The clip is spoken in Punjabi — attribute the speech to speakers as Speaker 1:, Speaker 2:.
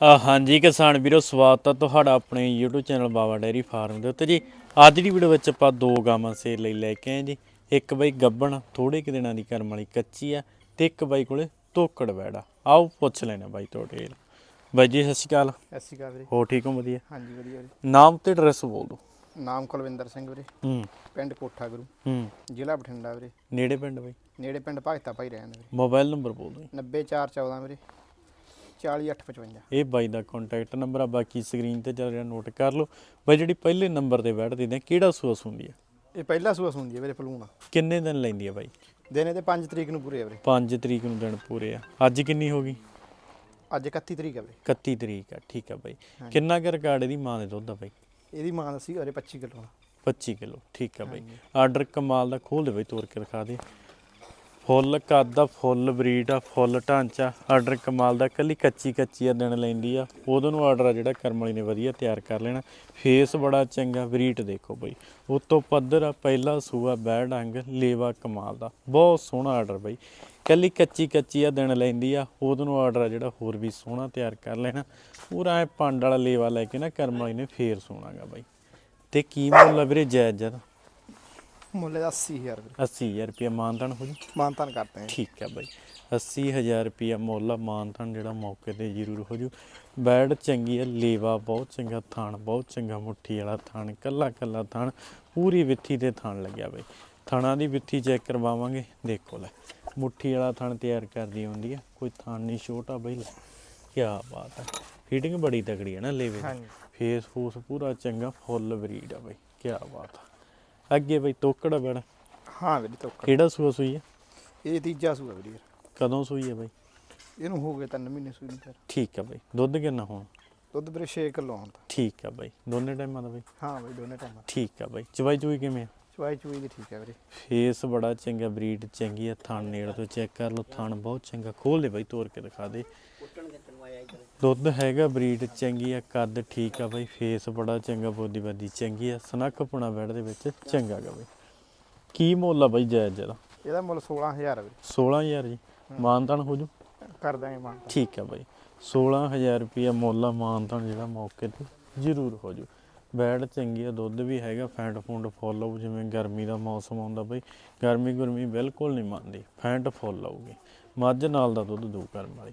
Speaker 1: ਹਾਂਜੀ ਕਿਸਾਨ ਵੀਰੋ ਸਵਾਗਤ ਹੈ ਤੁਹਾਡਾ ਆਪਣੇ YouTube channel Baba dairy farm ਦੇ ਉੱਤੇ ਜੀ। ਅੱਜ ਦੀ ਵੀਡੀਓ ਵਿੱਚ ਆਪਾਂ ਦੋ ਗਾਵਾਂ ਸੇਲ ਲਈ ਲੈ ਕੇ ਆਏ ਜੀ। ਇੱਕ ਬਾਈ ਗੱਬਣ ਥੋੜੇ ਕਿ ਦਿਨਾਂ ਦੀ ਕਰਮ ਵਾਲੀ ਕੱਚੀ ਆ ਤੇ ਇੱਕ ਬਾਈ ਕੋਲੇ ਤੋਕੜ ਬੈੜਾ ਆਓ ਪੁੱਛ ਲੈਣਾ ਬਾਈ ਤੁਹਾਡੇ ਬਾਈ ਜੀ ਸਤਿ ਸ਼੍ਰੀ ਅਕਾਲ।
Speaker 2: ਸਤਿ ਸ਼੍ਰੀ ਅਕਾਲ ਵੀਰੇ।
Speaker 1: ਹੋ ਠੀਕ ਹੋ ਵਧੀਆ?
Speaker 2: ਹਾਂਜੀ ਵਧੀਆ ਵੀਰੇ।
Speaker 1: ਨਾਮ ਤੇ ਐਡਰੈਸ ਬੋਲ ਦਿਓ।
Speaker 2: ਨਾਮ ਕੁਲਵਿੰਦਰ ਸਿੰਘ ਵੀਰੇ।
Speaker 1: ਹੂੰ।
Speaker 2: ਪਿੰਡ ਕੋਠਾ ਗੁਰੂ।
Speaker 1: ਹੂੰ।
Speaker 2: ਜ਼ਿਲ੍ਹਾ ਬਠਿੰਡਾ ਵੀਰੇ।
Speaker 1: ਨੇੜੇ ਪਿੰਡ ਬਾਈ?
Speaker 2: ਨੇੜੇ ਪਿੰਡ ਭਗਤਾ ਭਾਈ ਰਹਿੰਦੇ ਵੀਰੇ।
Speaker 1: ਮੋਬਾਈਲ ਨੰਬਰ ਬੋਲ ਦਿਓ
Speaker 2: 90414 ਵੀਰੇ। 40855
Speaker 1: ਇਹ ਬਾਈ ਦਾ ਕੰਟੈਕਟ ਨੰਬਰ ਆ ਬਾਕੀ ਸਕਰੀਨ ਤੇ ਚੱਲ ਰਿਹਾ ਨੋਟ ਕਰ ਲਓ। ਬਾਈ ਜਿਹੜੀ ਪਹਿਲੇ ਨੰਬਰ ਤੇ ਬੈਠ ਦਿੰਦੇ ਆ ਕਿਹੜਾ ਸੂਸ ਹੁੰਦੀ ਆ?
Speaker 2: ਇਹ ਪਹਿਲਾ ਸੂਆ ਸੁਣਦੀ ਹੈ ਵੀਰੇ ਫਲੂਣਾ।
Speaker 1: ਕਿੰਨੇ ਦਿਨ ਲੈਂਦੀ ਆ ਬਾਈ?
Speaker 2: ਦਿਨੇ ਤੇ 5 ਤਰੀਕ ਨੂੰ ਪੂਰੇ ਆ ਵੀਰੇ।
Speaker 1: 5 ਤਰੀਕ ਨੂੰ ਦਿਨ ਪੂਰੇ ਆ। ਅੱਜ ਕਿੰਨੀ ਹੋ ਗਈ?
Speaker 2: ਅੱਜ 31 ਤਰੀਕ ਆ ਵੀਰੇ।
Speaker 1: 31 ਤਰੀਕ ਆ ਠੀਕ ਆ ਬਾਈ। ਕਿੰਨਾ ਕੁ ਰਿਕਾਰਡ ਇਹਦੀ ਮਾਂ ਦੇ ਦੁੱਧ ਆ ਬਾਈ?
Speaker 2: ਇਹਦੀ ਮਾਂ ਦੱਸੀ ਵੀਰੇ 25 ਕਿਲੋ
Speaker 1: 25 ਕਿਲੋ ਠੀਕ ਆ ਬਾਈ। ਆਰਡਰ ਕਮਾਲ ਦਾ ਖੋਲ ਦੇ ਬਾਈ ਤੋੜ ਕੇ ਦਿਖਾ ਦੇ। ਫੁੱਲ ਕੱਦ ਦਾ ਫੁੱਲ ਬਰੀਡ ਆ, ਫੁੱਲ ਢਾਂਚਾ ਆਰਡਰ ਕਮਾਲ ਦਾ, ਕੱਲੀ ਕੱਚੀ ਕੱਚੀ ਆ, ਦਿਨ ਲੈਂਦੀ ਆ। ਉਦੋਂ ਨੂੰ ਆਰਡਰ ਆ ਜਿਹੜਾ ਕਰਮਲੀ ਨੇ ਵਧੀਆ ਤਿਆਰ ਕਰ ਲੈਣਾ। ਫੇਸ ਬੜਾ ਚੰਗਾ, ਬਰੀਡ ਦੇਖੋ ਬਾਈ। ਉਤੋਂ ਪੱਧਰ ਆ, ਪਹਿਲਾ ਸੂਆ ਬੈੜ ਅੰਗ, ਲੇਵਾ ਕਮਾਲ ਦਾ। ਬਹੁਤ ਸੋਹਣਾ ਆਰਡਰ ਬਾਈ। ਕੱਲੀ ਕੱਚੀ ਕੱਚੀ ਆ, ਦਿਨ ਲੈਂਦੀ ਆ। ਉਦੋਂ ਨੂੰ ਆਰਡਰ ਆ ਜਿਹੜਾ ਹੋਰ ਵੀ ਸੋਹਣਾ ਤਿਆਰ ਕਰ ਲੈਣਾ। ਪੂਰਾ ਐ ਪੰਡ ਵਾਲਾ ਲੇਵਾ ਲੈ ਕੇ ਨਾ ਕਰਮ ਵਾਲੀ ਨੇ ਫੇਰ ਸੋਣਾਗਾ ਬਾਈ। ਤੇ ਕੀ ਮੁੱਲ ਆ ਵੀਰੇ, ਜਾਇਜ਼ ਜਦ
Speaker 2: ਮੁੱਲ ਦਾ 80000 ਵੀਰੇ
Speaker 1: 80000 ਰੁਪਏ ਮਾਨਤਨ ਹੋ ਜੀ?
Speaker 2: ਮਾਨਤਾਨ ਕਰਦੇ ਆ
Speaker 1: ਠੀਕ ਹੈ ਬਾਈ। 80000 ਰੁਪਏ ਮੁੱਲ ਆ ਮਾਨਤਨ ਜਿਹੜਾ ਮੌਕੇ ਤੇ ਜ਼ਰੂਰ ਹੋ ਜੂ। ਬੈਡ ਚੰਗੀ ਹੈ ਲੇਵਾ ਬਹੁਤ ਚੰਗਾ ਥਾਣ ਬਹੁਤ ਚੰਗਾ ਮੁੱਠੀ ਵਾਲਾ ਥਾਣ ਕੱਲਾ ਕੱਲਾ ਥਾਣ ਪੂਰੀ ਵਿੱਥੀ ਤੇ ਥਾਣ ਲੱਗਿਆ ਬਾਈ। ਥਾਣਾ ਦੀ ਵਿੱਥੀ ਚੈੱਕ ਕਰਵਾਵਾਂਗੇ ਦੇਖੋ ਲੈ। ਮੁੱਠੀ ਵਾਲਾ ਥਾਣ ਤਿਆਰ ਕਰਦੀ ਹੁੰਦੀ ਹੈ ਕੋਈ ਥਾਣ ਨਹੀਂ ਛੋਟਾ ਬਾਈ ਲੈ। ਕੀ ਬਾਤ ਹੈ ਫੀਟਿੰਗ ਬੜੀ ਤਕੜੀ ਹੈ ਨਾ ਲੇਵੇ ਫੇਸ ਫੂਸ ਪੂਰਾ ਚੰਗਾ ਫੁੱਲ ਬਰੀਡ ਆ ਬਾਈ। ਕੀ ਬਾਤ ਆ। ਅੱਗੇ ਬਾਈ ਤੋਕੜਾ ਬੈੜ।
Speaker 2: ਹਾਂ ਵੀਰੇ ਤੋਕੜ।
Speaker 1: ਕਿਹੜਾ ਸੂਆ ਸੂਈ ਹੈ
Speaker 2: ਇਹ ਤੀਜਾ ਸੂਆ ਵੀਰੇ।
Speaker 1: ਕਦੋਂ ਸੂਈ ਹੈ ਬਾਈ?
Speaker 2: ਇਹਨੂੰ ਹੋ ਗਏ 3 ਮਹੀਨੇ ਸੂਈ ਨੂੰ ਫਿਰ।
Speaker 1: ਠੀਕ ਆ ਬਾਈ। ਦੁੱਧ ਕਿੰਨਾ ਹੁਣ?
Speaker 2: ਦੁੱਧ ਵੀਰੇ 6 ਕਿਲੋ ਆਉਣ ਤਾਂ।
Speaker 1: ਠੀਕ ਆ ਬਾਈ। ਦੋਨੇ ਟਾਈਮਾਂ ਦਾ ਬਾਈ?
Speaker 2: ਹਾਂ ਵੀਰੇ ਦੋਨੇ ਟਾਈਮ
Speaker 1: ਠੀਕ ਆ ਬਾਈ। ਚਵਾਈ ਚੂਈ ਕਿਵੇਂ ਆ?
Speaker 2: ਚਵਾਈ ਚੂਈ ਦੀ ਠੀਕ ਹੈ ਵੀਰੇ।
Speaker 1: ਫੇਸ ਬੜਾ ਚੰਗਾ ਬਰੀਡ ਚੰਗੀ ਆ ਥਣ ਨੇੜ ਤੋਂ ਚੈੱਕ ਕਰ ਲਓ ਥਣ ਬਹੁਤ ਚੰਗਾ। ਖੋਲ ਦੇ ਬਾਈ ਤੋੜ ਕੇ ਦਿਖਾ ਦੇ। ਦੁੱਧ ਹੈਗਾ ਬਰੀਡ ਚੰਗੀ ਆ ਕੱਦ ਠੀਕ ਆ ਬਾਈ ਫੇਸ ਬੜਾ ਚੰਗਾ ਬੋਦੀ ਬਾਦੀ ਚੰਗੀ ਆ ਸਨੱਖ ਪੁਣਾ ਬੈੜ ਦੇ ਵਿੱਚ ਚੰਗਾ ਗਾ ਬਾਈ। ਕੀ ਮੁੱਲ ਆ ਬਾਈ ਜਾਇਜ਼ ਜਰਾ
Speaker 2: ਇਹਦਾ ਮੁੱਲ 16000 ਆ ਵੀਰੇ
Speaker 1: 16000 ਜੀ? ਮਾਨਤਾਨ ਹੋ ਜੂ?
Speaker 2: ਕਰ ਦਾਂਗੇ ਮਾਨ
Speaker 1: ਠੀਕ ਹੈ ਬਾਈ। 16000 ਰੁਪਿਆ ਮੁੱਲ ਆ ਮਾਨਤਾਨ ਜਿਹੜਾ ਮੌਕੇ ਤੇ ਜ਼ਰੂਰ ਹੋ ਜੂ। ਬੈਡ ਚੰਗੀ ਆ ਦੁੱਧ ਵੀ ਹੈਗਾ ਫੈਂਟ ਫੂੰਡ ਫੁੱਲ ਆਊ ਜਿਵੇਂ ਗਰਮੀ ਦਾ ਮੌਸਮ ਆਉਂਦਾ ਬਈ। ਗਰਮੀ ਗੁਰਮੀ ਬਿਲਕੁਲ ਨਹੀਂ ਮੰਨਦੀ ਫੈਂਟ ਫੁੱਲ ਆਊਗੀ। ਮੱਝ ਨਾਲ ਦਾ ਦੁੱਧ ਦੋ ਕਰਮ ਵਾਲੀ।